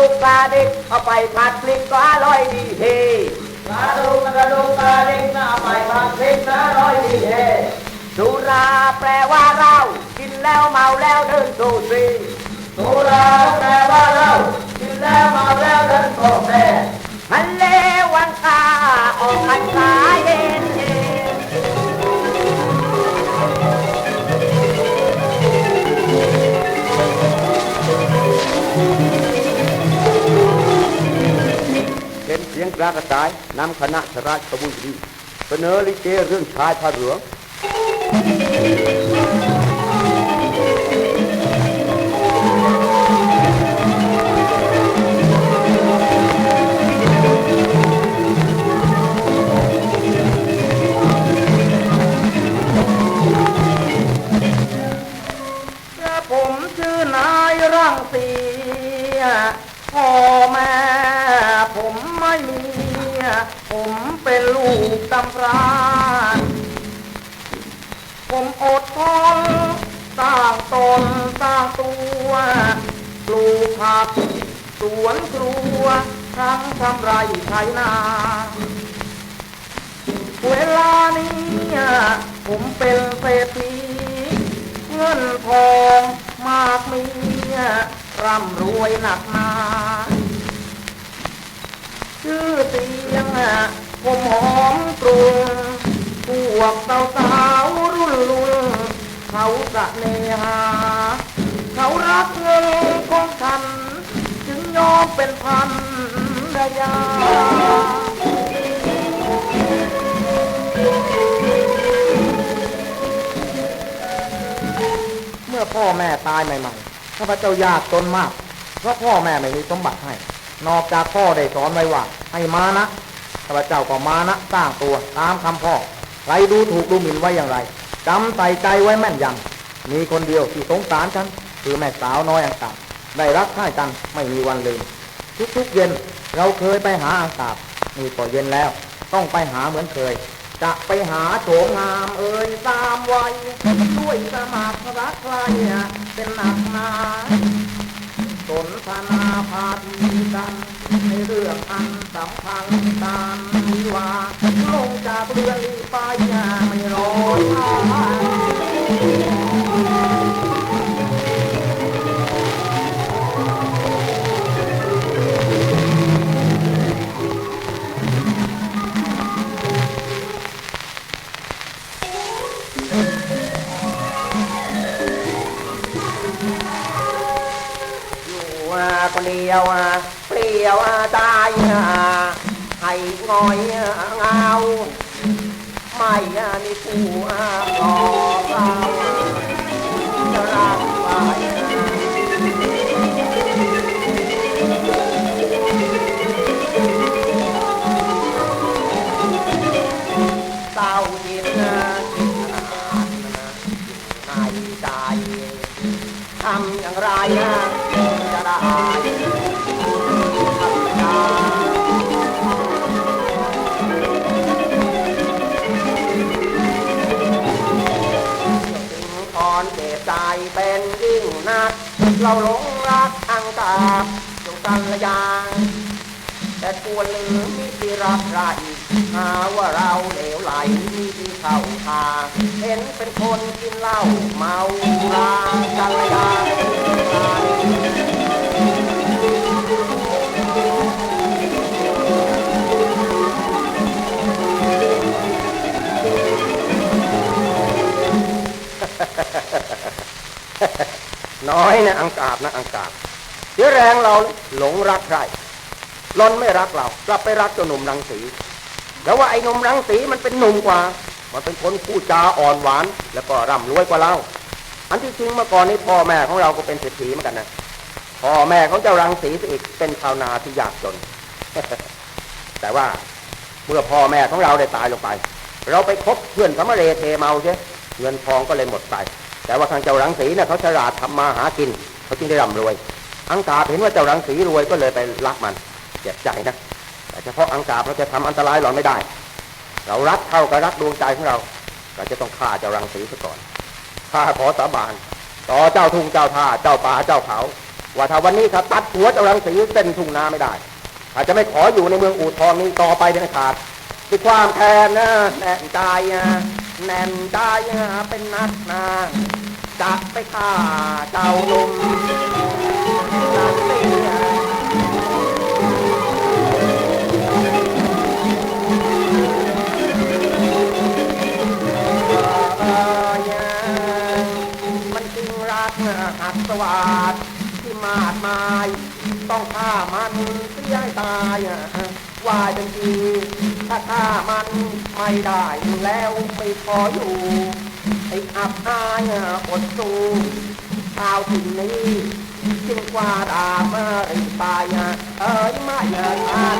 ดุกปลาดิกเอาไปผัดพริกก็อร่อยดีเฮปลาดุกกระดูกปลาดิกเอาไปผัดพริกก็อร่อยดีเฮสุราแปลว่าเรากินแล้วเมาแล้วเดินโซซีสุราแปลว่าเรากินแล้วเมาแล้วเดินโซเซมันเลวันตาออกพรรษา รักลากระจายนำคณะชราชบุรีเสนอลิเกเรื่องชายผ้าเหลือง ไม่มีผมเป็นลูกตำรานผมอดทนสร้างตนสร้างตัวปลูกผักสวนครัวทั้งทำไรไถนา เวลานี้ผมเป็นเศรษฐีเงินทองมากมีร่ำรวยหนักหนา ชื่อเสียงผมหอมกรุงพวกสาวสาวรุ่นลุงเขาสะเนหา เขารักเงินของฉัน จึงยอมเป็นพันรยาเมื่อพ่อแม่ตายใหม่ๆข้าพเจ้ายากจนมาก เพราะพ่อแม่ไม่มีสมบัติให้ นอกจากพ่อได้สอนไว้ว่า ให้มานะข้าพเจ้าก็มานะสร้างตัวตามคำพ่อใครดูถูกดูหมิ่นไว้อย่างไรจำใส่ใจไว้แม่นยำมีคนเดียวที่สงสารฉันคือแม่สาวน้อยอังกาบได้รักใคร่กันไม่มีวันลืมทุกๆเย็นเราเคยไปหาอังกาบนี่ก็เย็นแล้ว ต้องไปหาเหมือนเคย จะไปหาโฉมงามเอ่ยตามวัยด้วยสมัครรักใครเป็นหนักหนาสนทนาพา เรื่องอันสำคัญตามวิวาลงจากเรือลีไปไม่รอช้าอยู่คนเดียวเป ลียวตายให้งอยเงาไม่มีผู้รอเราจะรักไปเศร้าจิตนะจิตนใจทำอย่างไรจะได้ เราหลงรักทางกาบสุกันลยางแต่ตัวลืมมิติรักใครหาว่าเราเหลวไหลมิติเข้าทางเห็นเป็นคนกินเหล้าเมารากัลยาง น้อยนะอังกาบนะอังกาบเสียแรงเราหลงรักใครหลอนไม่รักเรากลับไปรักเจ้าหนุ่มรังสีแล้วว่าไอ้หนุ่มรังสีมันเป็นหนุ่มกว่า มันเป็นคนพูดจาอ่อนหวาน แล้วก็ร่ำรวยกว่าเรา อันที่จริงเมื่อก่อนนี้พ่อแม่ของเราก็เป็นเศรษฐีเหมือนกันนะพ่อแม่ของเจ้ารังสีอีกเป็นชาวนาที่ยากจน แต่ว่าเมื่อพ่อแม่ของเราได้ตายลงไป เราไปคบเพื่อนสมเรเทเมาใช่เงินทองก็เลยหมดไป แต่ว่าทางเจ้ารังสีเนี่ยเขาฉลาดทำมาหากินเขาจึงได้ร่ำรวย อังกาเห็นว่าเจ้ารังสีรวยก็เลยไปรักมันเจ็บใจนะแต่เฉพาะอังกาเราจะทำอันตรายหลอนไม่ได้ เรารักเท่ากับรักดวงใจของเราเราจะต้องฆ่าเจ้ารังสีซะก่อนข้าขอสาบาน ต่อเจ้าทุ่งเจ้าท่าเจ้าป่าเจ้าเขา ว่าถ้าวันนี้ถ้าตัดหัวเจ้ารังสีเส้นทุ่งนาไม่ได้อาจจะไม่ขออยู่ในเมืองอู่ทองนี้ต่อไปเด็ดขาดด้วยความแค้นนะแน่ใจอะ แน่นใจอะเป็นนักนาจะไปฆ่าเจ้าหนุ่มรังสีอะเอ่ยมันจึงรักหักสวาดที่มาดมาย ต้องฆ่ามันเสียตายว่าจังที ถ้าฆ่ามันไม่ได้แล้วไม่พออยู่ไอ้อับอายอดสู้ชาวถึงนี้จึงกว่าดามาริปายเอ้ยไม่ทาน